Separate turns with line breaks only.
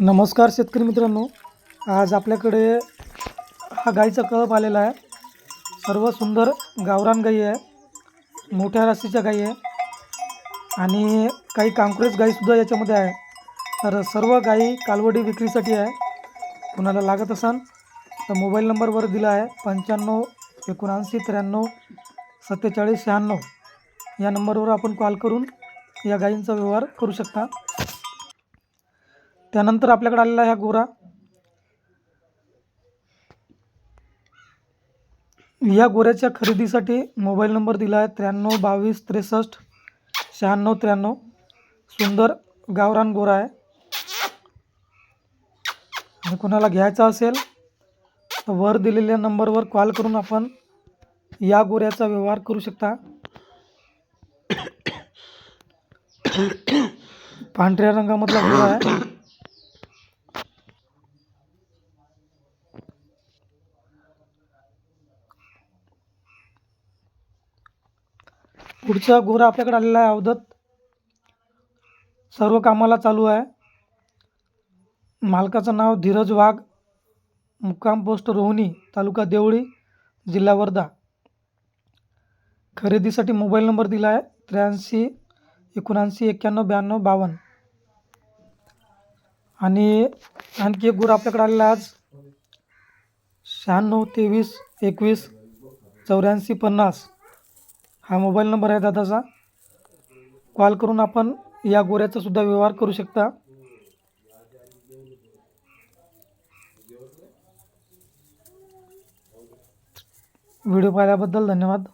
नमस्कार शेतकरी मित्रांनो. आज आपल्याकडे हा गाईचा कळप आलेला आहे. सर्व सुंदर गावरान गाई आहे. मोठ्या राशीच्या गाई आहे. आणि काही कांक्रेस गाईसुद्धा याच्यामध्ये आहे. तर सर्व गाई कालवडी विक्रीसाठी आहे. कुणाला लागत असाल तर मोबाईल नंबरवर दिला आहे. पंच्याण्णव एकोणऐंशी त्र्याण्णव सत्तेचाळीस शहाण्णव. या नंबरवर आपण कॉल करून या गाईंचा व्यवहार करू शकता. त्यानंतर आपल्याकडे आलेला ह्या हा गोरा. या गोऱ्याच्या खरेदीसाठी मोबाईल नंबर दिला आहे त्र्याण्णव बावीस त्रेसष्ट शहाण्णव त्र्याण्णव. सुंदर गावरान गोरा आहे. आणि कोणाला घ्यायचा असेल तर वर दिलेल्या नंबरवर कॉल करून आपण या गोऱ्याचा व्यवहार करू शकता. पांढऱ्या रंगामधला गोरा आहे. पुढचा गोरा आपल्याकडे आलेला आहे अवधत. सर्व कामाला चालू आहे. मालकाचं नाव धीरज वाघ. मुक्काम पोस्ट रोहणी तालुका देवळी जिल्हा वर्धा. खरेदीसाठी मोबाईल नंबर दिला आहे. त्र्याऐंशी एकोणऐंशी एक्क्याण्णव ब्याण्णव बावन्न. आणि आणखी एक गुर आपल्याकडे आलेला आहे आज. शहाण्णव तेवीस एकवीस चौऱ्याऐंशी पन्नास. हा मोबाईल नंबर आहे दादाचा. कॉल करून आपण या गोऱ्याचा सुद्धा व्यवहार करू शकता. व्हिडिओ पाहिल्याबद्दल धन्यवाद.